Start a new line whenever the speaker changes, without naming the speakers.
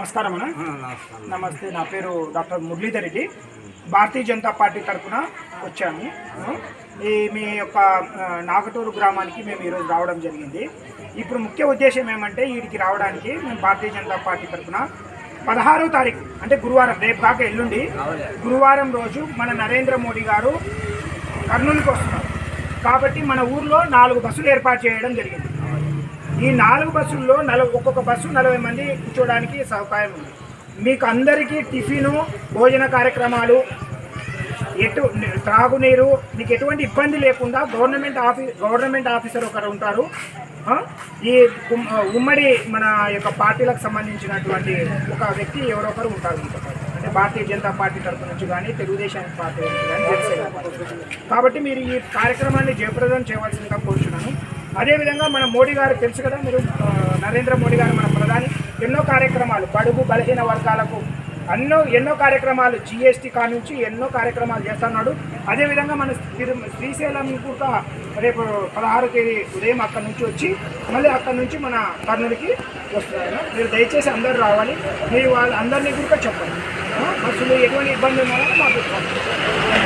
నమస్కారం. అన్న నమస్తే నా పేరు డాక్టర్ మురళీధర్ రెడ్డి. భారతీయ జనతా పార్టీ తరఫున వచ్చాము. ఈ మీ యొక్క నాగటూరు గ్రామానికి మేము ఈరోజు రావడం జరిగింది. ఇప్పుడు ముఖ్య ఉద్దేశం ఏమంటే వీడికి రావడానికి మేము భారతీయ జనతా పార్టీ తరఫున పదహారో తారీఖు అంటే గురువారం రేపు కాక ఎల్లుండి గురువారం రోజు మన నరేంద్ర మోడీ గారు కర్నూలుకి వస్తున్నారు. కాబట్టి మన ఊర్లో నాలుగు బస్సులు ఏర్పాటు చేయడం జరిగింది. ఈ నాలుగు బస్సుల్లో నలభై ఒక్కొక్క బస్సు నలభై మంది కూర్చోడానికి సౌకర్యం ఉంది. మీకు అందరికీ టిఫిను భోజన కార్యక్రమాలు ఎటు త్రాగునీరు మీకు ఎటువంటి ఇబ్బంది లేకుండా గవర్నమెంట్ ఆఫీ గవర్నమెంట్ ఆఫీసర్ ఒకరు ఉంటారు. ఈ ఉమ్మడి మన యొక్క పార్టీలకు సంబంధించినటువంటి ఒక వ్యక్తి ఎవరొకరు ఉంటారు అంటే భారతీయ జనతా పార్టీ తరపు నుంచి కానీ తెలుగుదేశం పార్టీ నుంచి కానీ జనసేన పార్టీ కాబట్టి మీరు ఈ కార్యక్రమాన్ని జయప్రదం చేయవలసిందిగా కోరుచున్నాను. అదేవిధంగా మన మోడీ గారు తెలుసు కదా మీరు నరేంద్ర మోడీ గారు మన ప్రధాని. ఎన్నో కార్యక్రమాలు బడుగు బలహీన వర్గాలకు ఎన్నో ఎన్నో కార్యక్రమాలు జిఎస్టీ కానుంచి ఎన్నో కార్యక్రమాలు చేస్తున్నాడు. అదేవిధంగా మన శ్రీశైలం కూడా రేపు పదహారు తేదీ ఉదయం అక్కడ నుంచి వచ్చి మళ్ళీ అక్కడ నుంచి మన కర్నూలుకి వస్తున్నారు. మీరు దయచేసి అందరూ రావాలి. మీరు వాళ్ళ అందరినీ కూడా చెప్పండి. బస్సులు ఎటువంటి ఇబ్బంది ఉన్నారో మాకు చెప్పండి.